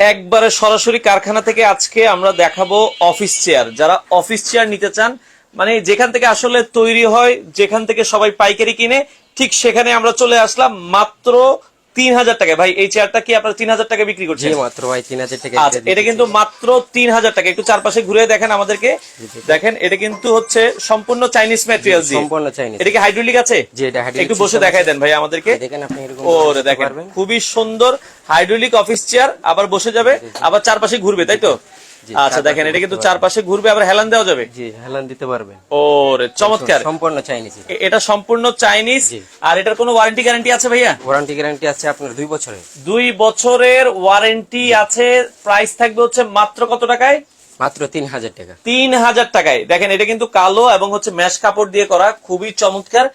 একবারে সরাসরি কারখানা থেকে আজকে আমরা দেখাবো অফিস চেয়ার যারা অফিস চেয়ার নিতে চান মানে যেখান থেকে আসলে তৈরি হয়, যেখান থেকে সবাই পাইকারি কিনে, ঠিক সেখানে আমরা চলে আসলাম মাত্র তিন হাজার টাকা ভাই এই চেয়ারটা কি আপনার তিন হাজার টাকা বিক্রি করছেন? মাত্র ভাই তিন হাজার টাকা আচ্ছা এটা কিন্তু মাত্র তিন হাজার টাকা একটু চারপাশে ঘুরে দেখেন আমাদেরকে। দেখেন এটা কিন্তু হচ্ছে সম্পূর্ণ চাইনিজ ম্যাটেরিয়াল দিয়ে। সম্পূর্ণ চাইনিজ এটা কি হাইড্রোলিক আছে? জি, এটা হাইড্রোলিক একটু বসে দেখাই দেন ভাই আমাদেরকে। দেখেন আপনি এরকম ওরে দেখেন খুবই সুন্দর হাইড্রোলিক অফিস চেয়ার আবার বসে যাবে আবার চারপাশে ঘুরবে তাই তো? আচ্ছা দেখেন এটা কিন্তু চারপাশে ঘুরবে আবার হেলান দেওয়া যাবে? জি হেলান দিতে পারবে। ওরে চমৎকার। সম্পূর্ণ চাইনিজ এটা সম্পূর্ণ চাইনিজ আর এটার কোনো ওয়ারেন্টি গ্যারান্টি আছে ভাইয়া? ওয়ারেন্টি গ্যারান্টি আছে আপনার দুই বছরের। দুই বছরের ওয়ারেন্টি আছে প্রাইস থাকবে হচ্ছে মাত্র কত টাকায়? মাত্র তিন হাজার টাকা। তিন হাজার টাকায়। দেখেন, এটা কিন্তু কালো এবং হচ্ছে ম্যাশ কাপড় দিয়ে করা, খুবই চমৎকার।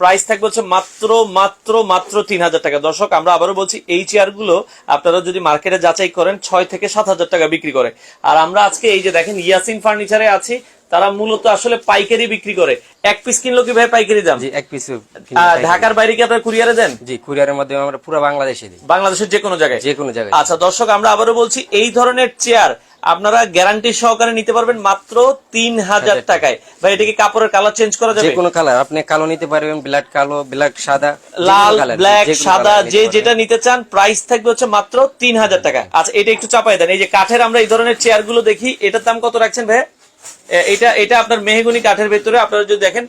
প্রাইস থাকবে হচ্ছে মাত্র মাত্র মাত্র তিন হাজার টাকা। দর্শক, আমরা আবারও বলছি, এই চেয়ারগুলো আপনারা যদি মার্কেটে যাচাই করেন, ছয় থেকে সাত হাজার টাকা বিক্রি করে। আর আমরা আজকে এই যে দেখেন, ইয়াসিন ফার্নিচারে আছি। তারা মূলত আসলে পাইকারি বিক্রি করে। এক পিস কিনলো কি ভাই পাইকারি দাম? এক পিস ঢাকার বাইরে কি আপনারা কুরিয়ারে দেন? জি কুরিয়ারের মাধ্যমে আমরা পুরো বাংলাদেশে দিই। বাংলাদেশের যে কোনো জায়গায়? যে কোনো জায়গায়। আচ্ছা দর্শক আমরা আবারও বলছি এই ধরনের চেয়ার আপনারা গ্যারান্টি সহকারে নিতে পারবেন মাত্র তিন হাজার টাকায়। ভাই এটা কি কাপড়ের কালার চেঞ্জ করা যে যাবে কোনো কালার আপনি কালো নিতে পারবেন ব্ল্যাক কালো ব্ল্যাক সাদা লাল ব্ল্যাক সাদা যে যেটা নিতে চান প্রাইস থাকবে হচ্ছে মাত্র তিন হাজার টাকা আচ্ছা এটা একটু চাপাই দেন। এই যে কাঠের আমরা এই ধরনের চেয়ারগুলো দেখি এটার দাম কত রাখছেন ভাই এটা এটা আপনার মেহগুনি কাঠের ভেতরে আপনারা যদি দেখেন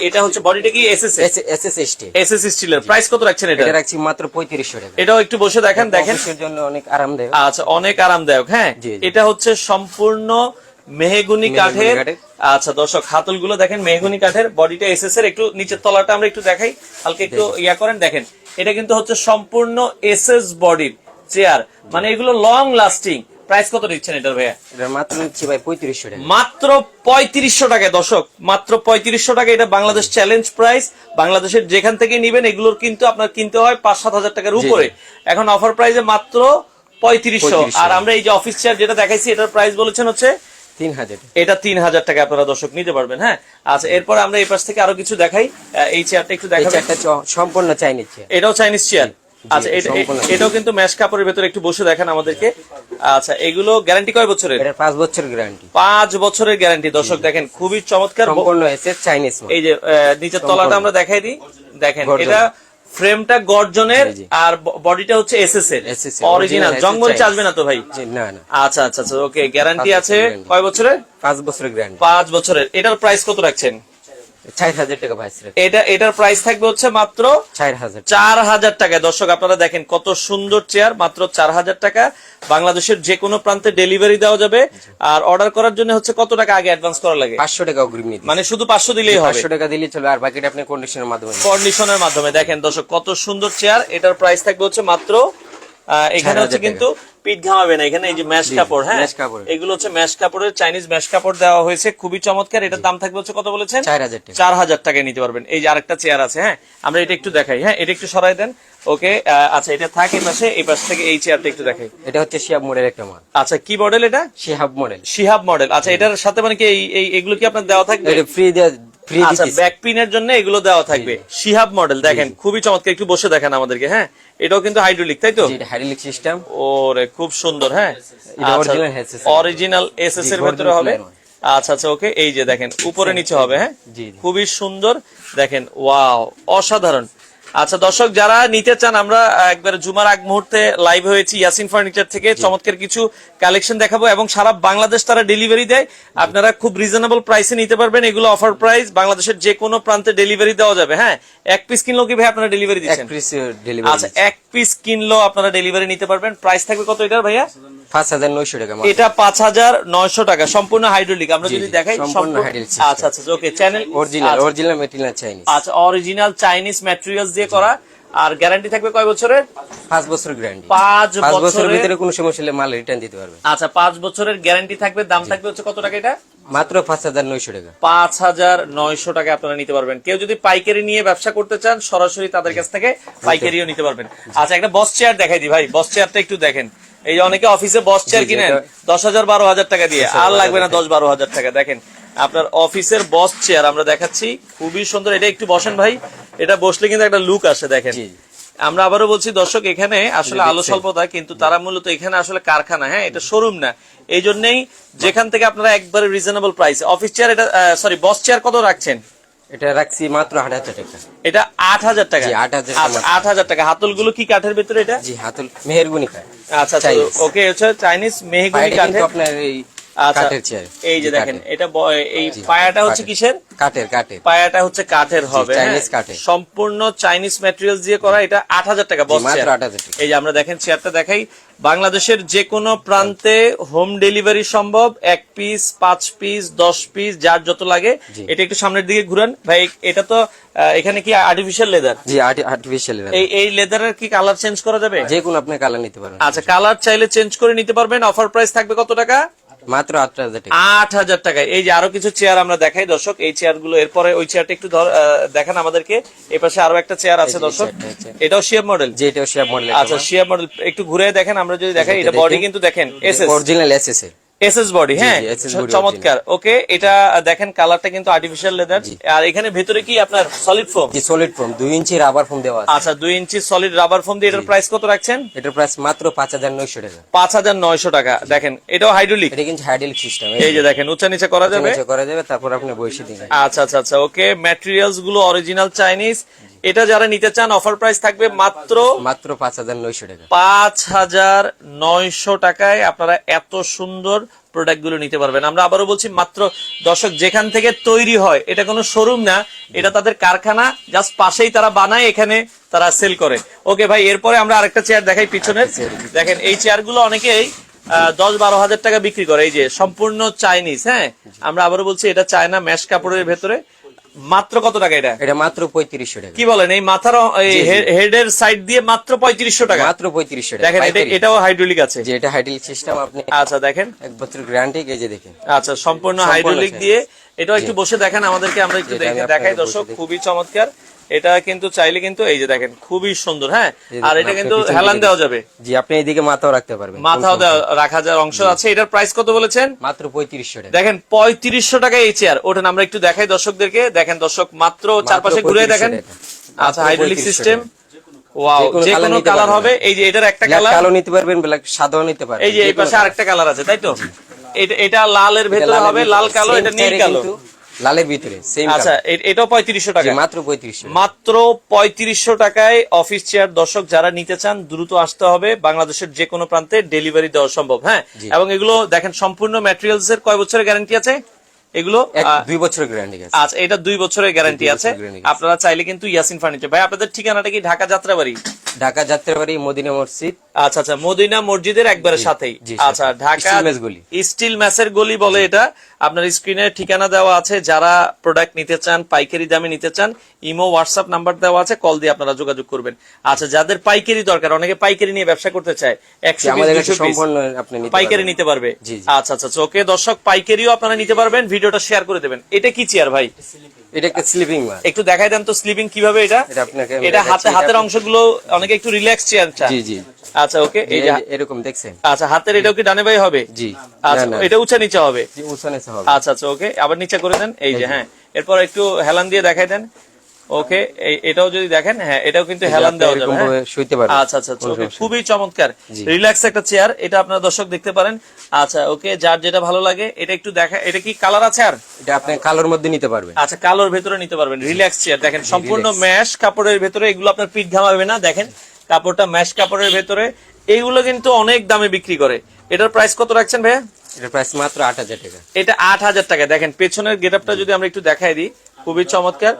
এটা হচ্ছে বডিটা কি S S S- SSST S S স্টিলের। প্রাইস কত রাখছেন এটা? এটা রাখছি মাত্র পঁয়ত্রিশশো টাকা। এটাও একটু বসে দেখেন দেখেন। জন্য অনেক আরামদায়ক। আচ্ছা অনেক আরামদায়ক হ্যাঁ। এটা হচ্ছে সম্পূর্ণ মেহগুনি কাঠের। আচ্ছা দর্শক হাতলগুলো দেখেন মেহগুনি কাঠের। বডিটা এসএস এর একটু নিচের তলাটা আমরা একটু দেখাই। হালকা একটু ইয়া করেন দেখেন। এটা কিন্তু হচ্ছে সম্পূর্ণ এসএস বডির চেয়ার। মানে এগুলো লং লাস্টিং প্রাইস কত দিচ্ছেন এটার ভাইয়া? মাত্র নিচ্ছি ভাই পঁয়ত্রিশশো টাকা। মাত্র পঁয়ত্রিশশো টাকায় দর্শক মাত্র পঁয়ত্রিশশো টাকা এটা বাংলাদেশ চ্যালেঞ্জ প্রাইস বাংলাদেশের যেখান থেকে নিবেন এগুলোর কিন্তু আপনার কিনতে হয় পাঁচ সাত হাজার টাকার উপরে। এখন অফার প্রাইসে মাত্র পঁয়ত্রিশশো। 3500 আর আমরা এই যে অফিস চেয়ার যেটা দেখাইছি এটার প্রাইস বলেছেন হচ্ছে তিন হাজার। এটা তিন হাজার টাকা আপনারা দর্শক নিতে পারবেন হ্যাঁ? আচ্ছা এরপর আমরা এই পাশ থেকে আরও কিছু দেখাই। এই চেয়ারটা একটু চ- সম্পূর্ণ চাইনিজ চেয়ার এটাও চাইনিজ চেয়ার আচ্ছা। এটাও কিন্তু ম্যাশ কাপড়ের ভেতরে একটু বসে দেখেন আমাদেরকে। আচ্ছা এগুলো গ্যারান্টি কয় বছরের? এটা পাঁচ বছর গ্যারান্টি পাঁচ বছরের গ্যারান্টি দর্শক দেখেন খুবই চমৎকার সম্পূর্ণ এসে চাইনিজ এই যে নিচের তলাটা আমরা দেখাই দিই। দেখেন এটা ফ্রেমটা গর্জনের। আর বডিটা হচ্ছে এসএস এর অরিজিনাল জঙ্গল আসবে না তো ভাই? না না। আচ্ছা আচ্ছা আচ্ছা ওকে গ্যারান্টি আছে। কয় বছরের? পাঁচ বছরের গ্যারান্টি পাঁচ বছরের। এটার প্রাইস কত রাখছেন? টাকা ভাইস এটা এটার প্রাইস থাকবে হচ্ছে মাত্র চার হাজার টাকা। দর্শক আপনারা দেখেন কত সুন্দর চেয়ার মাত্র চার হাজার টাকা। বাংলাদেশের যে কোনো প্রান্তে ডেলিভারি দেওয়া যাবে। আর অর্ডার করার জন্য হচ্ছে কত টাকা আগে অ্যাডভান্স করা লাগে? পাঁচশো টাকা অগ্রিম মানে শুধু পাঁচশো দিলেই হবে। পাঁচশো টাকা দিলে চলবে আর বাকিটা আপনি কন্ডিশনের মাধ্যমে। কন্ডিশনের মাধ্যমে। দেখেন দর্শক কত সুন্দর চেয়ার এটার প্রাইস থাকবে হচ্ছে মাত্র এখানে হচ্ছে কিন্তু পিঠ ঘামাবে না এখানে এই যে ম্যাশ কাপড় হ্যাঁ? এগুলো হচ্ছে ম্যাশ কাপড়ের চাইনিজ ম্যাশ কাপড় দেওয়া হয়েছে খুবই চমৎকার। এটার দাম থাকবে হচ্ছে কত বলেছেন? চার হাজার টাকায় নিতে পারবেন। এই যে আরেকটা চেয়ার আছে হ্যাঁ? আমরা এটা একটু দেখাই হ্যাঁ? এটা একটু সরাই দেন। ওকে আচ্ছা এটা থাক এই পাশে এই পাশ থেকে এই চেয়ারটা একটু দেখাই। এটা হচ্ছে শিহাব মডেল একটা মাল আচ্ছা কি মডেল এটা? শিহাব মডেল শিহাব মডেল আচ্ছা এটার সাথে মানে কি এই- এই এগুলো কি আপনার দেওয়া থাকবে? ফ্রি দেওয়া ফ্রি আচ্ছা ব্যাক পিনের জন্য এগুলো দেওয়া থাকবে। শিহাব মডেল দেখেন খুবই চমৎকার। একটু বসে দেখেন আমাদেরকে হ্যাঁ? এটাও কিন্তু হাইড্রোলিক তাই তো? হাইড্রোলিক সিস্টেম ওরে খুব সুন্দর হ্যাঁ? অরিজিনাল এসএস এর ভিতরে হবে? আচ্ছা আচ্ছা ওকে এই যে দেখেন উপরে নিচে হবে হ্যাঁ। খুবই সুন্দর দেখেন ওয়াও অসাধারণ। আচ্ছা দর্শক যারা নিতে চান আমরা একবার জুমার আগ মুহূর্তে লাইভ হয়েছি ইয়াসিন ফার্নিচার থেকে। চমৎকার কিছু কালেকশন দেখাবো এবং সারা বাংলাদেশ তারা ডেলিভারি দেয়। আপনারা খুব রিজনেবল প্রাইসে নিতে পারবেন। এগুলো অফার প্রাইস বাংলাদেশের যে কোনো প্রান্তে ডেলিভারি দেওয়া যাবে। হ্যাঁ এক পিস কিনলো কি ভাই আপনারা ডেলিভারি এক দিচ্ছেন আচ্ছা এক পিস কিনলেও আপনারা ডেলিভারি নিতে পারবেন। প্রাইস থাকবে কত এটার ভাইয়া? পাঁচ হাজার নয়শো টাকা এটা পাঁচ হাজার নয়শো টাকা। সম্পূর্ণ হাইড্রোলিক আমরা যদি দেখাই সম্পূর্ণ- আচ্ছা আচ্ছা okay channel original original material Chinese আচ্ছা অরিজিনাল চাইনিজ ম্যাটেরিয়ালস দিয়ে করা আর গ্যারান্টি থাকবে কয় বছরের পাঁচ বছর গ্যারান্টি পাঁচ বছরের বছরের ভিতরে কোনো সমস্যা হলে মাল রিটার্ন দিতে পারবে। আচ্ছা পাঁচ বছরের গ্যারান্টি থাকবে দাম থাকবে হচ্ছে কত টাকা এটা? মাত্র পাঁচ হাজার নয়শো টাকা। পাঁচ হাজার নয়শো টাকা আপনারা নিতে পারবেন। কেউ যদি পাইকারি নিয়ে ব্যবসা করতে চান সরাসরি তাদের কাছ থেকে পাইকারিও নিতে পারবেন। আচ্ছা একটা বস চেয়ার দেখাই দি ভাই। বস চেয়ারটা একটু দেখেন। এই যে অনেকে অফিসে বস চেয়ার কিনেন দশ হাজার বারো হাজার টাকা দিয়ে। আর লাগবে না দশ বারো হাজার টাকা। দেখেন আপনার অফিসের বস চেয়ার আমরা দেখাচ্ছি। খুবই সুন্দর। এটা একটু বসেন ভাই। এটা বসলে কিন্তু একটা লুক আসে দেখেন। আমরা আবারও বলছি দর্শক এখানে আসলে আলো স্বল্পতা কিন্তু তারা মূলত এখানে আসলে কারখানা হ্যাঁ? এটা শোরুম না। এই জন্যই যেখান থেকে আপনারা একবারে রিজনেবল প্রাইস অফিস চেয়ার এটা সরি বস চেয়ার কত রাখছেন? এটা রাখছি মাত্র আট হাজার টাকা। এটা আট হাজার টাকা। জি, 8,000 আচ্ছা, আট হাজার টাকা। হাতলগুলো কি কাঠের ভিতরে এটা? জি হাতুল মেহেরগুনি কাঠ। আচ্ছা ওকে হচ্ছে চাইনিজ কাঠের। আপনার এই আচ্ছা কাঠের চেয়ার এই যে দেখেন এটা এই পায়াটা হচ্ছে। কিসের? কাঠের কাঠের। পায়াটা হচ্ছে কাঠের হবে হ্যাঁ? কাঠের। সম্পূর্ণ চাইনিজ ম্যাটেরিয়াল দিয়ে করা এটা আট হাজার টাকা বস। 8,000। এই যে আমরা দেখেন চেয়ারটা দেখাই। বাংলাদেশের যে কোনো প্রান্তে হোম ডেলিভারি সম্ভব। এক পিস পাঁচ পিস দশ পিস যার যত লাগে। এটা একটু সামনের দিকে ঘুরান। ভাই এটা তো এখানে কি আর্টিফিশিয়াল লেদার জি আর্টিফিশিয়াল এই এই লেদারের কি কালার চেঞ্জ করা যাবে? যে কোনো আপনি কালার নিতে পারেন আচ্ছা কালার চাইলে চেঞ্জ করে নিতে পারবেন। অফার প্রাইস থাকবে কত টাকা? মাত্র আট হাজার টাকা। টাকায় এই যে আরও কিছু চেয়ার আমরা দেখাই দর্শক। এই চেয়ারগুলো এরপরে ওই চেয়ারটা একটু দেখান আমাদেরকে। এই পাশে আরও একটা চেয়ার আছে দর্শক। এটাও শিয়াব মডেল যে এটা শেপ মডেল আচ্ছা শিয়াব মডেল একটু ঘুরে দেখেন আমরা যদি দেখাই এটা বডি কিন্তু দেখেন এসএস অরিজিনাল এসএস এর। এসএস বডি হ্যাঁ? চমৎকার। ওকে এটা দেখেন কালারটা কিন্তু আর্টিফিশিয়াল লেদার আর এখানে ভেতরে কি আপনার সলিড ফোম জি সলিড ফোম দুই ইঞ্চি রাবার ফোম দেওয়া আছে। আচ্ছা দুই ইঞ্চি সলিড রাবার ফোম দিয়ে এটার প্রাইস কত রাখছেন? এটার প্রাইস মাত্র পাঁচ হাজার নয়শো টাকা। পাঁচ হাজার নয়শো টাকা। দেখেন এটাও হাইড্রোলিক এটা কিন্তু হাইড্রোলিক সিস্টেম এই যে দেখেন উঁচা নিচে করা যাবে। করা যাবে তারপর আপনি বসে দিবেন। আচ্ছা আচ্ছা আচ্ছা ওকে ম্যাটেরিয়ালসগুলো অরিজিনাল চাইনিজ এটা যারা নিতে চান অফার প্রাইস থাকবে মাত্র মাত্র পাঁচ হাজার নয়শো টাকা। পাঁচ হাজার নয়শো টাকায় আপনারা এত সুন্দর প্রোডাক্টগুলো নিতে পারবেন। আমরা আবারও বলছি মাত্র দর্শক যেখান থেকে তৈরি হয় এটা কোনো শোরুম না এটা তাদের কারখানা জাস্ট পাশেই তারা বানায় এখানে তারা সেল করে। ওকে ভাই এরপরে আমরা আরেকটা চেয়ার দেখাই পিছনের। দেখেন এই চেয়ারগুলো অনেকেই দশ বারো হাজার টাকা বিক্রি করে। এই যে সম্পূর্ণ চাইনিজ হ্যাঁ? আমরা আবারও বলছি এটা চায়না ম্যাশ কাপড়ের ভেতরে। মাত্র কত টাকা এটা? এটা মাত্র পঁয়ত্রিশশো টাকা। কি বলেন এই মাথার হেড এর হেডের সাইড দিয়ে মাত্র পঁয়ত্রিশশো টাকা? মাত্র পঁয়ত্রিশশো টাকা। দেখেন এটাও হাইড্রোলিক আছে। যে এটা হাইড্রোলিক সিস্টেম আপনি আচ্ছা দেখেন। এক বছর গ্যারান্টি এই যে দেখেন। আচ্ছা সম্পূর্ণ হাইড্রোলিক দিয়ে। এটাও একটু বসে দেখেন আমাদেরকে আমরা একটু দেখে- দেখাই দর্শক খুবই চমৎকার। এটা কিন্তু চাইলে কিন্তু এই যে দেখেন খুবই সুন্দর হ্যাঁ? আর এটা কিন্তু হেলান দেওয়া যাবে। জি আপনি এইদিকে মাথাও রাখতে পারবেন। মাথাও রাখা যাওয়ার অংশ আছে। এটার প্রাইস কত বলেছেন? মাত্র পঁয়ত্রিশশো টাকা। দেখেন পঁয়ত্রিশশো টাকা এই চেয়ার ওঠেন আমরা একটু দেখাই দর্শকদেরকে। দেখেন দর্শক মাত্র চারপাশে ঘুরে দেখেন। আচ্ছা হাইড্রোলিক সিস্টেম ওয়াও যে কোনো কালার হবে। এই যে এটার একটা কালার। কালো নিতে পারবেন ব্ল্যাক সাদাও নিতে পারবেন। এই যে এই পাশে আরেকটা কালার আছে তাই তো? এটা এটা লালের ভেতরে হবে লাল কালো এটা নীল কালো। লালের ভিতরে আচ্ছা এটাও পঁয়ত্রিশশো টাকা মাত্র পঁয়ত্রিশশো। মাত্র পঁয়ত্রিশশো টাকায় অফিস চেয়ার দর্শক যারা নিতে চান দ্রুত আসতে হবে। বাংলাদেশের যে কোনো প্রান্তে ডেলিভারি দেওয়া সম্ভব হ্যাঁ? এবং এগুলো দেখেন সম্পূর্ণ ম্যাটেরিয়ালস এর কয় বছরের গ্যারান্টি আছে? এগুলো দুই বছরের গ্যারান্টি আছে। আচ্ছা এটা দুই বছরের গ্যারান্টি আছে। আপনারা চাইলে কিন্তু ইয়াসিন ফার্নিচার ভাই আপনাদের ঠিকানাটা কি? ঢাকা যাত্রাবাড়ি? ঢাকা যাত্রাবাড়ি মদিনা মসজিদ। আচ্ছা আচ্ছা মদিনা মসজিদের একবারে সাথেই। আচ্ছা ঢাকা। স্টিল ম্যাসের গলি। বলে এটা। আপনার স্ক্রিনে ঠিকানা দেওয়া আছে। যারা প্রোডাক্ট নিতে চান পাইকারি দামে নিতে চান ইমো হোয়াটসঅ্যাপ নাম্বার দেওয়া আছে। কল দিয়ে আপনারা যোগাযোগ করবেন। আচ্ছা যাদের পাইকারি দরকার অনেকে পাইকারি নিয়ে ব্যবসা করতে চায় একশো পাইকারি নিতে পারবে। আচ্ছা আচ্ছা আচ্ছা, ওকে দর্শক পাইকারিও আপনারা নিতে পারবেন। ভিডিওটা শেয়ার করে দেবেন। এটা কি চেয়ার ভাই? এটা একটা স্লিপিং একটু দেখাই দেন তো স্লিপিং কীভাবে এটা? এটা হাতে হাতের অংশগুলো অনেকে একটু রিল্যাক্স চেয়ার জি জি। আচ্ছা ওকে এই এরকম দেখছেন? আচ্ছা হাতের এটাও কি ডানে বাই হবে? জি। আচ্ছা। এটা উঁচা নিচে হবে? জি, উঁচা নিচে হবে। আচ্ছা আচ্ছা ওকে আবার নিচে করে দেন এই যে। হ্যাঁ। এরপর একটু হেলান দিয়ে দেখাই দেন। ওকে এটাও যদি দেখেন হ্যাঁ এটাও কিন্তু হেলান দেওয়া যাবে হ্যাঁ? শুইতে পারবেন। আচ্ছা আচ্ছা আচ্ছা। খুবই চমৎকার। রিল্যাক্স একটা চেয়ার এটা আপনার দর্শক দেখতে পারেন। আচ্ছা ওকে যার যেটা ভালো লাগে এটা একটু দেখা এটা কি কালার আছে আর? এটা আপনি কালোর মধ্যে নিতে পারবেন। আচ্ছা কালোর ভেতরে নিতে পারবেন রিল্যাক্স চেয়ার। দেখেন সম্পূর্ণ ম্যাশ কাপড়ের ভেতরে এগুলো আপনার পিঠ ঘামাবে না দেখেন। কাপড়টা ম্যাশ কাপড়ের ভেতরে এইগুলো কিন্তু অনেক দামে বিক্রি করে। এটার প্রাইস কত রাখছেন ভাইয়া? এটা প্রাইস মাত্র আট হাজার টাকা। এটা আট হাজার টাকা। দেখেন পেছনের গেটআপটা যদি আমরা একটু দেখাই দিই খুবই চমৎকার।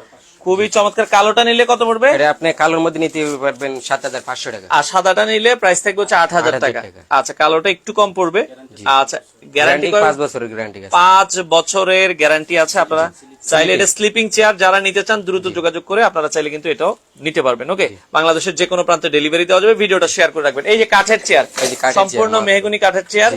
খুবই চমৎকার কালোটা নিলে কত পড়বে? এটা আপনি কালোর মধ্যে নিতে পারবেন সাত হাজার পাঁচশো টাকা। আর সাদাটা নিলে প্রাইস থাকবে হচ্ছে আট হাজার টাকা। আচ্ছা কালোটা একটু কম পড়বে। আচ্ছা গ্যারান্টি গ্যারান্টি পাঁচ বছরের গ্যারান্টি পাঁচ বছরের গ্যারান্টি আছে আপনারা? চাইলে এটা স্লিপিং চেয়ার যারা নিতে চান দ্রুত যোগাযোগ করে আপনারা চাইলে কিন্তু এটাও নিতে পারবেন। ওকে বাংলাদেশের যে কোনো প্রান্তে ডেলিভারি দেওয়া যাবে। ভিডিওটা শেয়ার করে রাখবেন। এই যে কাঠের চেয়ার সম্পূর্ণ মেহগুনি কাঠের চেয়ার।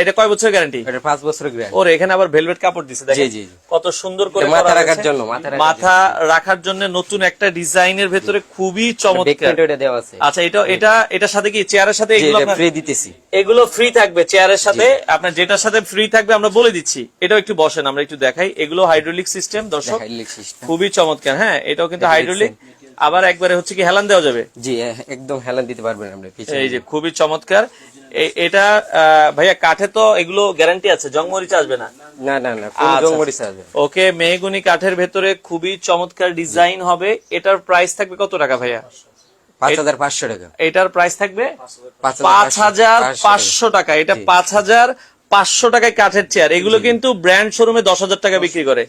এটা কয় বছরের গ্যারান্টি এটা পাঁচ বছরের গ্যারান্টি ওর এখানে আবার ভেলভেট কাপড় দিছে দেখেন। জি, জি। কত সুন্দর করে মাথা রাখার জন্য, মাথা রাখার জন্য। নতুন একটা ডিজাইনের ভেতরে খুবই চমৎকার। আচ্ছা এটা এটা এটার সাথে কি চেয়ারের সাথে এগুলো ফ্রি দিতেছি। এগুলো ফ্রি থাকবে। চেয়ারের সাথে আপনার যেটার সাথে ফ্রি থাকবে আমরা বলে দিচ্ছি। এটাও একটু বসেন আমরা একটু দেখাই। এগুলো হাইড্রোলিক সিস্টেম দর্শক খুবই চমৎকার হ্যাঁ এটাও কিন্তু হাইড্রোলিক আবার একবারে হচ্ছে কি হেলান দেওয়া যাবে? জি একদম হেলান দিতে পারবেন আপনি এই যে খুবই চমৎকার। এটা ভাইয়া কাঠে তো এগুলো গ্যারান্টি আছে জংমরিচ আসবে না? না না না কোন আচ্ছা। জংমরিচ আসবে ওকে মেহগুনি কাঠের ভেতরে খুবই চমৎকার ডিজাইন হবে। এটার প্রাইস থাকবে কত টাকা ভাইয়া? পাঁচ হাজার পাঁচশো টাকা। এটার প্রাইস থাকবে পাঁচ হাজার পাঁচশো টাকা। এটা পাঁচ হাজার পাঁচশো টাকায় কাঠের চেয়ার এগুলো কিন্তু ব্র্যান্ড শোরুমে দশ হাজার টাকা বিক্রি করে।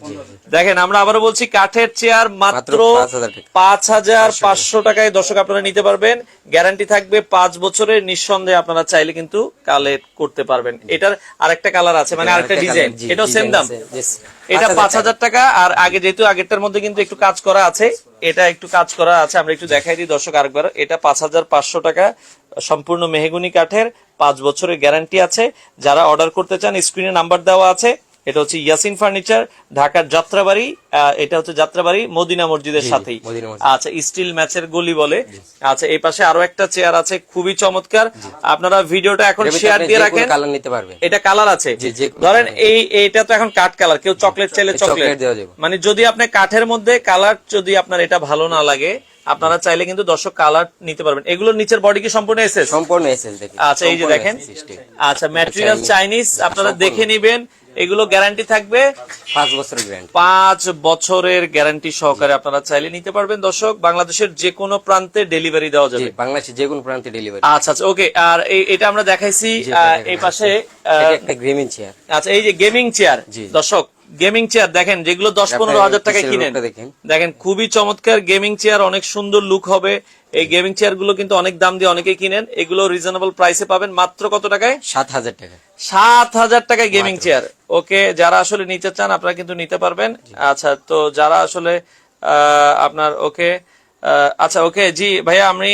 দেখেন আমরা আবার বলছি কাঠের চেয়ার মাত্র মাত্র 5,000 টাকা। পাঁচ হাজার পাঁচশো টাকায় দর্শক আপনারা নিতে পারবেন। গ্যারান্টি থাকবে পাঁচ বছরের। নিঃসন্দেহে আপনারা চাইলে কিন্তু কালেক্ট করতে পারবেন। এটার আরেকটা কালার আছে মানে আরেকটা ডিজাইন এটাও সেম দাম। এটা পাঁচ হাজার টাকা আর আগে যেহেতু আগেরটার মধ্যে কিন্তু একটু কাজ করা আছে এটা একটু কাজ করা আছে আমরা একটু দেখাই দিই দর্শক আরেকবার। এটা পাঁচ হাজার পাঁচশো টাকা। সম্পূর্ণ মেহেগুনি কাঠের পাঁচ বছরের গ্যারান্টি আছে। যারা অর্ডার করতে চান স্ক্রিনে নাম্বার দেওয়া আছে। এটা হচ্ছে ইয়াসিন ফার্নিচার ঢাকার যাত্রাবাড়ি এটা হচ্ছে যাত্রাবাড়ি মদিনা মসজিদের সাথেই। আচ্ছা স্টিল ম্যাচের গলি বলে। আচ্ছা এই পাশে আরও একটা চেয়ার আছে খুবই চমৎকার। আপনারা ভিডিওটা এখন শেয়ার দিয়ে রাখেন। কালার নিতে পারবেন। এটা কালার আছে। ধরেন এই এটা তো এখন কাঠ কালার কেউ চকলেট চাইলে চকলেট। মানে যদি আপনি কাঠের মধ্যে কালার যদি আপনার এটা ভালো না লাগে আপনারা চাইলে কিন্তু দর্শক কালার নিতে পারবেন। এগুলোর নিচের বডি কি সম্পূর্ণ এসএস সম্পূর্ণ এসএস দেখেন। আচ্ছা এই যে দেখেন। আচ্ছা ম্যাটেরিয়াল চাইনিজ আপনারা দেখে নিবেন। এগুলো গ্যারান্টি থাকবে। পাঁচ বছর গ্যারান্টি পাঁচ বছরের গ্যারান্টি সহকারে আপনারা চাইলে নিতে পারবেন দর্শক। বাংলাদেশের যে কোনো প্রান্তে ডেলিভারি দেওয়া যাবে। বাংলাদেশের যে কোনো প্রান্তে ডেলিভারি আচ্ছা আচ্ছা ওকে আর এটা আমরা দেখাইছি এই পাশে একটা গেমিং চেয়ার আচ্ছা এই যে গেমিং চেয়ার দর্শক গেমিং চেয়ার দেখেন যেগুলো দশ পনেরো হাজার টাকায় কিনেন। দেখেন। খুবই চমৎকার গেমিং চেয়ার অনেক সুন্দর লুক হবে। এই গেমিং চেয়ারগুলো কিন্তু অনেক দাম দিয়ে অনেকে কিনেন। এগুলো রিজনেবল প্রাইসে পাবেন মাত্র কত টাকায়? সাত হাজার টাকা। সাত হাজার টাকায় গেমিং চেয়ার ওকে যারা আসলে নিতে চান আপনারা কিন্তু নিতে পারবেন। আচ্ছা তো যারা আসলে আহ, আপনার ওকে আচ্ছা ওকে জি ভাইয়া আমি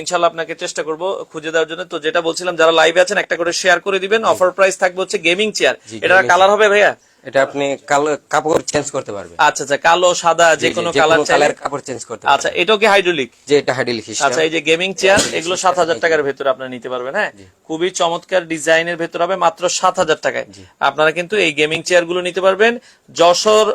ইনশাল্লাহ আপনাকে চেষ্টা করব খুঁজে দেওয়ার জন্য। তো যেটা বলছিলাম যারা লাইভে আছেন একটা করে শেয়ার করে দিবেন। অফার প্রাইস থাকবে হচ্ছে গেমিং চেয়ার এটা কালার হবে ভাইয়া? এটা আপনি কালো কাপড় চেঞ্জ করতে পারবেন। আচ্ছা আচ্ছা কালো সাদা যে কোনো কালার কালার কাপড় চেঞ্জ করতে আচ্ছা এটাও কি হাইড্রোলিক যে এটা হাইড্রোলিক আচ্ছা এই যে গেমিং চেয়ার এগুলো সাত হাজার টাকার ভেতরে আপনারা নিতে পারবেন হ্যাঁ? খুবই চমৎকার ডিজাইনের ভেতর হবে মাত্র সাত হাজার টাকায়। আপনারা কিন্তু এই গেমিং চেয়ারগুলো নিতে পারবেন। যশোর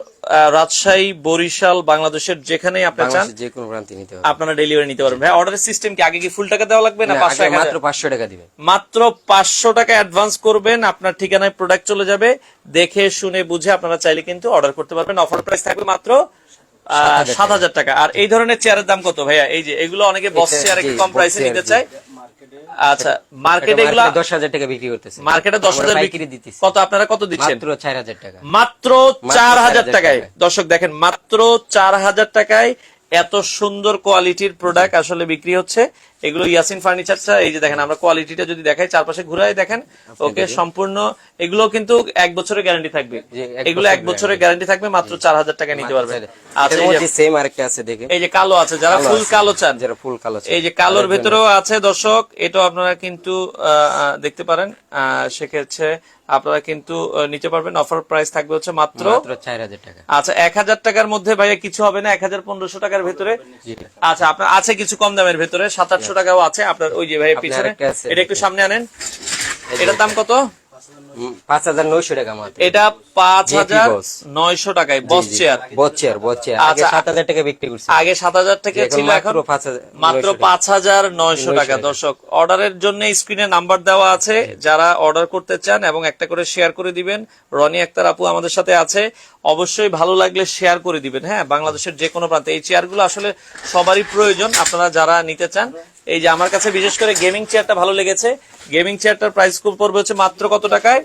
রাজশাহী বরিশাল বাংলাদেশের যেখানেই আপনি চান যে কোনো প্রান্তে নিতে হবে। আপনারা ডেলিভারি নিতে পারবেন। ভাই অর্ডারের সিস্টেম কি? আগে কি ফুল টাকা দেওয়া লাগবে না না, পাঁচশো আগে মাত্র পাঁচশো টাকা দিবেন। মাত্র পাঁচশো টাকা অ্যাডভান্স করবেন আপনার ঠিকানায় প্রোডাক্ট চলে যাবে। দেখে শুনে বুঝে আপনারা চাইলে কিন্তু অর্ডার করতে পারবেন। অফার প্রাইস থাকবে মাত্র সাত হাজার টাকা। আর এই ধরনের চেয়ারের দাম কত ভাইয়া? এই যে এগুলো অনেকে বস চেয়ার কম প্রাইসে নিতে চায়। আচ্ছা মার্কেটে এগুলো দশ হাজার টাকা বিক্রি করতেছে। মার্কেটে দশ আমরা হাজার পাইকারি দিতেছি। কত আপনারা কত দিচ্ছেন? মাত্র চার হাজার টাকা। মাত্র মাত্র চার হাজার 4,000 টাকায়। টাকায়। দর্শক দেখেন মাত্র চার হাজার টাকায় এত সুন্দর কোয়ালিটির প্রোডাক্ট আসলে বিক্রি হচ্ছে। এগুলো ইয়াসিন ফার্নিচারটা এই যে দেখেন আমরা কোয়ালিটিটা যদি দেখাই চারপাশে ঘুরাই দেখেন ওকে সম্পূর্ণ এগুলো কিন্তু এক বছরের গ্যারান্টি থাকবে। এগুলো এক বছরের গ্যারান্টি থাকবে মাত্র চার হাজার টাকা নিতে পারবেন আচ্ছা এই যে- সেম আরেকটা আছে দেখেন এই যে কালো আছে যারা ফুল কালো চান। যারা ফুল কালো এই যে কালোর ভেতরেও আছে দর্শক এটাও আপনারা কিন্তু দেখতে পারেন। আহ, সেক্ষেত্রে আপনারা কিন্তু নিতে পারবেন। অফার প্রাইস থাকবে হচ্ছে মাত্র মাত্র চার হাজার টাকা। আচ্ছা এক হাজার টাকার মধ্যে ভাইয়া কিছু হবে না এক হাজার পনেরোশো টাকার ভেতরে। আচ্ছা আপনার আছে কিছু কম দামের ভেতরে সাত আটশো টাকাও আছে আপনার ওই যে আপনার পিছনে এটা একটু সামনে আনেন। এটার দাম কত? পাঁচ হাজার নয়শো টাকা এটা পাঁচ হাজার নয়শো টাকায় বস চেয়ার বচ্চার বচ্চার আগে আচ্ছা। সাত হাজার টাকা বিক্রি করছে। আগে সাত হাজার টাকা ছিল এখন 5,000 মাত্র পাঁচ হাজার নয়শো টাকা। টাকা। দর্শক অর্ডারের জন্য স্ক্রিনে নাম্বার দেওয়া আছে যারা অর্ডার করতে চান এবং একটা করে শেয়ার করে দিবেন রনি আক্তার আপু আমাদের সাথে আছে অবশ্যই ভালো লাগলে শেয়ার করে দিবেন। হ্যাঁ বাংলাদেশের যে কোনো প্রান্তে এই চেয়ারগুলো আসলে সবারই প্রয়োজন। আপনারা যারা নিতে চান এই যে আমার কাছে বিশেষ করে গেমিং চেয়ারটা ভালো লেগেছে। গেমিং চেয়ারটার প্রাইস খুব পড়বে হচ্ছে মাত্র কত টাকায়?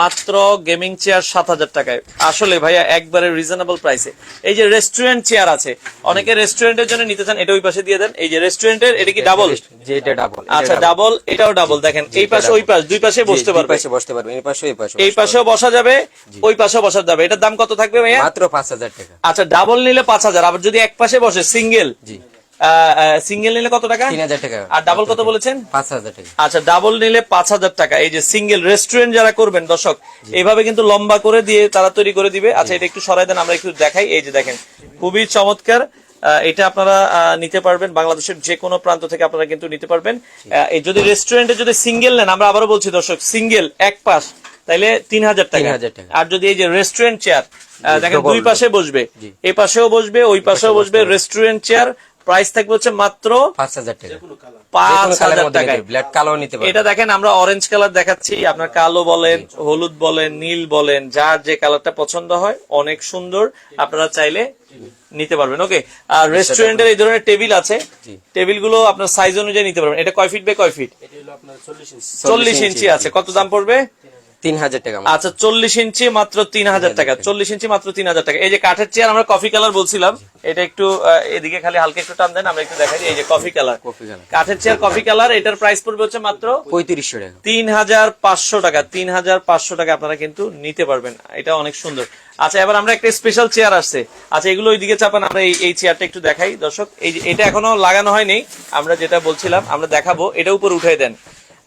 মাত্র গেমিং চেয়ার সাত হাজার টাকায়। আসলে ভাইয়া একবারে রিজনেবল প্রাইসে এই যে রেস্টুরেন্ট চেয়ার আছে অনেকে রেস্টুরেন্টের জন্য নিতে চান এটা ওই পাশে দিয়ে দেন। এই যে রেস্টুরেন্টের এটা কি ডাবল এটা ডাবল আচ্ছা ডাবল এটাও ডাবল দেখেন এই পাশে ওই পাশ দুই পাশে বসতে পারবে। পাশে বসতে পারবে এই পাশে এই পাশে এই পাশেও বসা যাবে ওই পাশেও বসা যাবে। এটার দাম কত থাকবে ভাইয়া? মাত্র পাঁচ হাজার টাকা। আচ্ছা ডাবল নিলে পাঁচ হাজার আবার যদি এক পাশে বসে সিঙ্গেল জি। সিঙ্গেল নিলে কত টাকা? তিন হাজার টাকা। আর ডাবল কত বলেছেন? পাঁচ হাজার টাকা। আচ্ছা ডাবল নিলে পাঁচ হাজার টাকা। এই যে সিঙ্গেল রেস্টুরেন্ট যারা করবেন দর্শক এইভাবে কিন্তু লম্বা করে দিয়ে তারা তৈরি করে দিবে। আচ্ছা এটা একটু সরাই দেন আমরা একটু দেখাই। এই যে দেখেন খুবই চমৎকার। এটা আপনারা নিতে পারবেন। বাংলাদেশের যে কোনো প্রান্ত থেকে আপনারা কিন্তু নিতে পারবেন। যদি রেস্টুরেন্টে যদি সিঙ্গেল নেন আমরা আবারও বলছি দর্শক সিঙ্গেল এক পাশ তাইলে তিন হাজার টাকা। আর যদি এই যে রেস্টুরেন্ট চেয়ার দেখেন দুই পাশে বসবে। এই পাশেও বসবে ওই পাশেও বসবে রেস্টুরেন্ট চেয়ার প্রাইস থাকবে হচ্ছে মাত্র পাঁচ হাজার টাকা। পাঁচ হাজার ব্ল্যাক কালো নিতে পারবেন এটা দেখেন আমরা অরেঞ্জ কালার দেখাচ্ছি আপনার কালো বলেন হলুদ বলেন নীল বলেন যার যে কালারটা পছন্দ হয় অনেক সুন্দর আপনারা চাইলে নিতে পারবেন। ওকে আর রেস্টুরেন্টের এই ধরনের টেবিল আছে। টেবিলগুলো আপনার সাইজ অনুযায়ী নিতে পারবেন। এটা কয় ফিট বে কয় ফিট চল্লিশ ইঞ্চি আছে। কত দাম পড়বে? তিন হাজার টাকা আচ্ছা চল্লিশ ইঞ্চি মাত্র তিন হাজার টাকা। চল্লিশ ইঞ্চি মাত্র তিন হাজার টাকা। এই যে কাঠের চেয়ার আমরা কফি কালার বলছিলাম। এটা একটু এদিকে খালি হালকা একটু টান দেন আমরা একটু দেখাই এই যে কফি কালার কফি কালার কাঠের চেয়ার কফি কালার এটার প্রাইস পড়বে হচ্ছে মাত্র পঁয়ত্রিশশো টাকা। তিন হাজার পাঁচশো টাকা। তিন হাজার পাঁচশো টাকা আপনারা কিন্তু নিতে পারবেন। এটা অনেক সুন্দর। আচ্ছা এবার আমরা একটা স্পেশাল চেয়ার আসছে। আচ্ছা এগুলো ওইদিকে চাপান আমরা এই এই চেয়ারটা একটু দেখাই। দর্শক এই এটা এখনও লাগানো হয়নি। আমরা যেটা বলছিলাম আমরা দেখাবো। এটা উপর উঠাই দেন।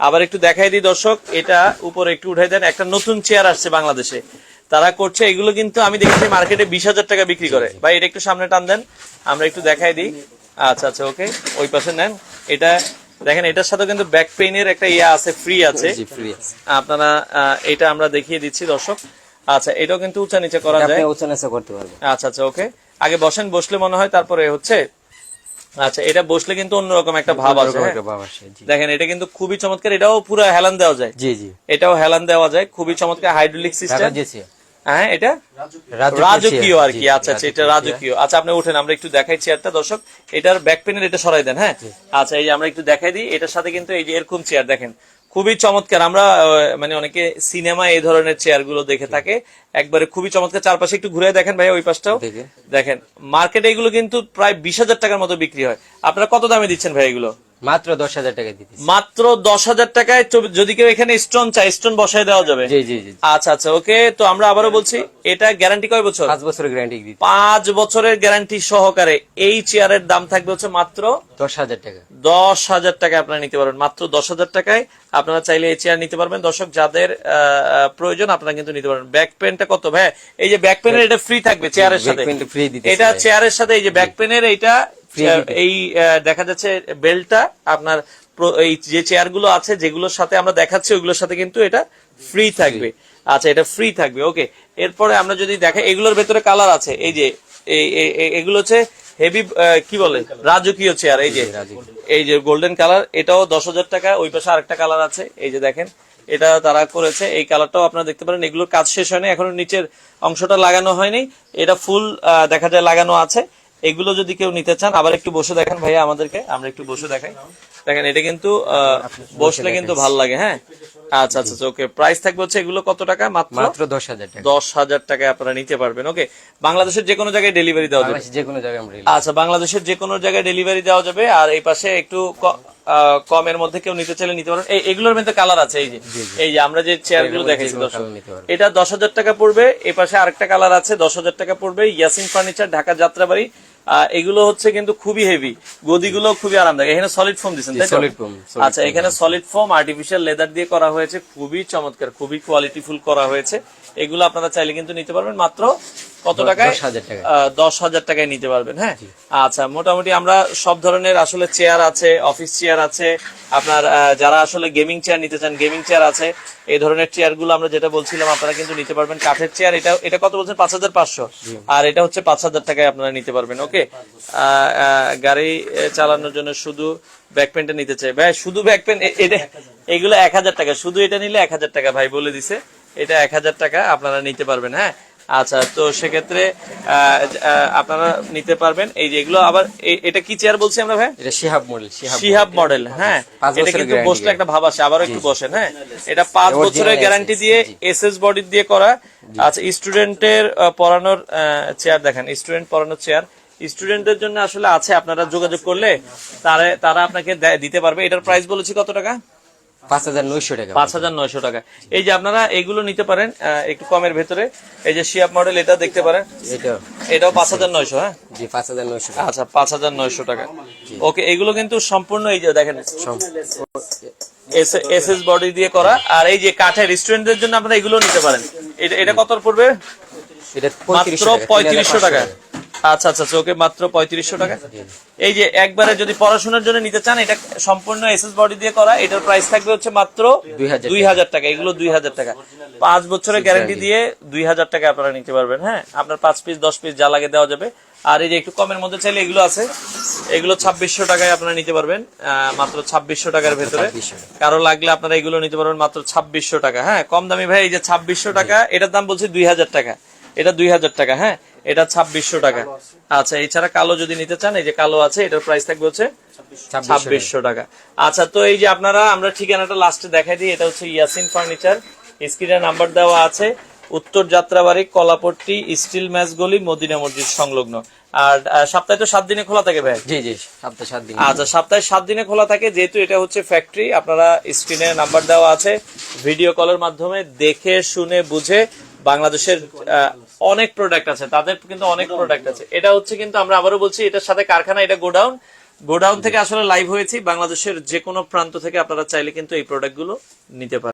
আবার একটু দেখাই দিই দর্শক এটা উপরে একটু উঠাই দেন একটা নতুন চেয়ার আসছে বাংলাদেশে। তারা করছে এগুলো কিন্তু আমি দেখেছি মার্কেটে বিশ হাজার টাকা বিক্রি করে। ভাই এটা একটু সামনে টান দেন আমরা একটু দেখাই দিই। আচ্ছা আচ্ছা ওকে ওই পাশে নেন। এটা দেখেন এটার সাথে কিন্তু ব্যাক পেইনের একটা ইয়া আছে ফ্রি আছে। ফ্রি আপনারা এটা আমরা দেখিয়ে দিচ্ছি দর্শক। আচ্ছা এটাও কিন্তু উঁচা নিচে করা যায়। উঁচু নিচু করতে পারবেন। আচ্ছা আচ্ছা ওকে আগে বসেন বসলে মনে হয় তারপরে হচ্ছে আচ্ছা এটা বসলে কিন্তু অন্যরকম একটা ভাব এরকম হ্যাঁ? আসে, দেখেন এটা কিন্তু খুবই চমৎকার এটাও পুরো হেলান দেওয়া যায়। জি জি। এটাও হেলান দেওয়া যায় খুবই চমৎকার হাইড্রোলিক সিস্টেম। হ্যাঁ এটা? রাজকীয় আর কি আচ্ছা আচ্ছা এটা রাজকীয়। আচ্ছা আপনি উঠেন আমরা একটু দেখাই চেয়ারটা দর্শক। এটার ব্যাক পেনের এটা সরাই দেন হ্যাঁ? আচ্ছা এই যে আমরা একটু দেখাই দিই এটার সাথে কিন্তু এই যে এরকম চেয়ার দেখেন। খুবই চমৎকার। আমরা মানে অনেকে সিনেমা এই ধরনের চেয়ারগুলো দেখে থাকে। একবারে খুবই চমৎকার। চারপাশে একটু ঘুরে দেখেন ভাই ওই পাশটাও। দেখে। দেখেন মার্কেটে এগুলো কিন্তু প্রায় বিশ হাজার টাকার মতো বিক্রি হয়। আপনারা কত দামে দিচ্ছেন ভাই এগুলো? মাত্র দশ হাজার টাকা দিতেছি। মাত্র দশ হাজার টাকায় যদি কেউ এখানে স্টোন চায় স্টোন বসায় দেওয়া যাবে। জি জি জি আচ্ছা আচ্ছা ওকে তো আমরা আবারও বলছি এটা গ্যারান্টি কয় বছর? পাঁচ বছরের গ্যারান্টি পাঁচ বছরের গ্যারান্টি সহকারে এই চেয়ারের দাম থাকবে হচ্ছে মাত্র দশ হাজার টাকা। দশ হাজার টাকা আপনারা নিতে পারবেন। মাত্র দশ হাজার টাকায় আপনারা চাইলে এই চেয়ার নিতে পারবেন। দর্শক যাদের প্রয়োজন আপনারা কিন্তু নিতে পারবেন। ব্যাক পেনটা কত? ভাই এই যে ব্যাক পেনের এটা ফ্রি থাকবে চেয়ারের সাথে। এটা। চেয়ারের সাথে এই যে ব্যাক পেনের দিতেছে। এই আহ, দেখা যাচ্ছে বেল্টটা আপনার এই যে চেয়ারগুলো আছে যেগুলোর সাথে আমরা দেখাচ্ছি ওইগুলোর সাথে কিন্তু এটা ফ্রি থাকবে। আচ্ছা এটা ফ্রি থাকবে ওকে এরপরে আমরা যদি দেখাই এগুলোর ভেতরে কালার আছে এই যে এগুলো হচ্ছে হেভি কি বলে? রাজকীয় চেয়ার এই যে এই যে গোল্ডেন কালার এটাও দশ হাজার টাকা ওই পাশে আরেকটা কালার আছে এই যে দেখেন এটা তারা করেছে এই কালারটাও আপনারা দেখতে পারেন এগুলোর কাজ শেষ হয়নি এখনও নিচের অংশটা লাগানো হয়নি এটা ফুল দেখা যায় লাগানো আছে। এগুলো যদি কেউ নিতে চান আবার একটু বসে দেখেন ভাইয়া আমাদেরকে আমরা একটু বসে দেখাই। দেখেন এটা কিন্তু বসলে কিন্তু ভালো লাগে হ্যাঁ? আচ্ছা আচ্ছা ওকে প্রাইস থাকবে হচ্ছে এগুলো কত টাকা? মাত্র? মাত্র দশ হাজার টাকা। দশ হাজার টাকায় আপনারা নিতে পারবেন ওকে? বাংলাদেশের যে কোনো জায়গায় ডেলিভারি দেওয়া যাবে। যে কোনো জায়গায় আচ্ছা বাংলাদেশের যে কোনো জায়গায় ডেলিভারি দেওয়া যাবে আর এই পাশে একটু কমের মধ্যে কেউ নিতে চাইলে নিতে পারেন এগুলোর মধ্যে কালার আছে এই যে। এই যে আমরা যে চেয়ারগুলো পারবে। এটা দশ হাজার টাকা পড়বে এই পাশে আরেকটা কালার আছে দশ হাজার টাকা পড়বে ইয়াসিন ফার্নিচার ঢাকা যাত্রাবাড়ি এগুলো হচ্ছে কিন্তু খুবই হেভি গদিগুলো খুবই আরামদায়ক। এখানে সলিড ফোম দিচ্ছেন আচ্ছা এখানে সলিড ফোম আর্টিফিশিয়াল লেদার দিয়ে করা হয়েছে। খুবই চমৎকার খুবই কোয়ালিটিফুল করা হয়েছে। এগুলো আপনারা চাইলে কিন্তু নিতে পারবেন। মাত্র কত টাকায়? দশ হাজার টাকায়। নিতে পারবেন হ্যাঁ? আচ্ছা মোটামুটি আমরা সব ধরনের আসলে চেয়ার আছে অফিস চেয়ার আছে আপনার যারা আসলে গেমিং চেয়ার নিতে চান গেমিং চেয়ার আছে এই ধরনের চেয়ারগুলো আমরা যেটা বলছিলাম আপনারা কিন্তু নিতে পারবেন। কাঠের চেয়ার এটা এটা কত বলছেন? পাঁচ হাজার পাঁচশো। আর এটা হচ্ছে পাঁচ হাজার টাকায় আপনারা নিতে পারবেন ওকে গাড়ি আহ, চালানোর জন্য শুধু ব্যাক পেনটা নিতে চাই। ভাই শুধু ব্যাক পেন এটা এগুলো এক হাজার টাকা। শুধু এটা নিলে এক হাজার টাকা ভাই বলে দিছে। এটা এক হাজার টাকা আপনারা নিতে পারবেন হ্যাঁ? আচ্ছা তো সেক্ষেত্রে আপনারা নিতে পারবেন। এই যে এগুলো আবার এটা কি চেয়ার বলছি আমরা ভাই? এটা শিহাব মডেল শিহাব শিহাব মডেল হ্যাঁ। এটা কিন্তু বসলে একটা ভাব আসে আবারও একটু বসেন হ্যাঁ? এটা পাঁচ বছরের গ্যারান্টি দিয়ে। এস এস বডি দিয়ে করা। আচ্ছা স্টুডেন্টের পড়ানোর চেয়ার দেখেন। স্টুডেন্ট পড়ানোর চেয়ার স্টুডেন্টের জন্য আসলে আছে আপনারা যোগাযোগ করলে তারা তারা আপনাকে দিতে পারবে। এটার প্রাইস বলেছি কত টাকা? পাঁচ হাজার নয়শো টাকা। পাঁচ হাজার নয়শো টাকা। এই যে আপনারা এগুলো নিতে পারেন একটু কমের ভেতরে। এই যে মডেল এটা দেখতে পারেন। এটাও। পাঁচ হাজার নয়শো হ্যাঁ? জি পাঁচ হাজার নয়শো আচ্ছা পাঁচ হাজার নয়শো টাকা। ওকে এগুলো কিন্তু সম্পূর্ণ এই যে দেখেন বডি দিয়ে করা। আর এই যে কাঠের স্টুডেন্টদের জন্য আপনারা এগুলো নিতে পারেন। এটা এটা কত পড়বে? এটা মাত্র পঁয়ত্রিশশো টাকা। আচ্ছা আচ্ছা আচ্ছা, ওকে মাত্র পঁয়ত্রিশশো টাকা। এই যে একবারে যদি পড়াশোনার জন্য নিতে চান এটা সম্পূর্ণ এসএস বডি দিয়ে করা এটার প্রাইস থাকবে হচ্ছে মাত্র দুই হাজার টাকা এগুলো দুই হাজার টাকা। পাঁচ বছরের গ্যারান্টি দিয়ে দুই হাজার টাকা আপনারা নিতে পারবেন হ্যাঁ? আপনার পাঁচ পিস দশ পিস যা লাগে দেওয়া যাবে। আর এই যে একটু কমের মধ্যে চাইলে এগুলো আছে। এগুলো ছাব্বিশশো টাকায় আপনারা নিতে পারবেন আহ, মাত্র ছাব্বিশশো টাকার ভেতরে। কারও লাগলে আপনারা এগুলো নিতে পারবেন মাত্র ছাব্বিশশো টাকা হ্যাঁ? কম দামি ভাই এই যে ছাব্বিশশো টাকা এটার দাম বলছি দুই হাজার টাকা। এটা দুই হাজার টাকা হ্যাঁ? এটা ছাব্বিশশো টাকা। আচ্ছা এছাড়া কালো যদি নিতে চান এই যে কালো আছে এটার প্রাইস থাকবে হচ্ছে ছাব্বিশশো টাকা। আচ্ছা তো এই যে আপনারা আমরা ঠিকানাটা লাস্টে দেখাই দিই এটা হচ্ছে ইয়াসিন ফার্নিচার। স্ক্রিনে নাম্বার দেওয়া আছে। উত্তর যাত্রাবাড়ি কলাপট্টি স্টিল ম্যাচ গলি মদিনা মসজিদ সংলগ্ন। আর সপ্তাহে তো সাত দিনে খোলা থাকে ভাই? জি জি সপ্তাহে সাত দিন। আচ্ছা সপ্তাহে সাত দিনে খোলা থাকে যেহেতু এটা হচ্ছে ফ্যাক্টরি আপনারা স্ক্রিনে নাম্বার দেওয়া আছে। ভিডিও কলের মাধ্যমে দেখে শুনে বুঝে বাংলাদেশের অনেক প্রোডাক্ট আছে তাদের কিন্তু অনেক প্রোডাক্ট আছে। এটা হচ্ছে কিন্তু আমরা আবারও বলছি এটার সাথে কারখানা এটা গোডাউন গোডাউন থেকে আসলে লাইভ হয়েছি বাংলাদেশের যে কোনো প্রান্ত থেকে আপনারা চাইলে কিন্তু এই প্রোডাক্টগুলো নিতে পারেন।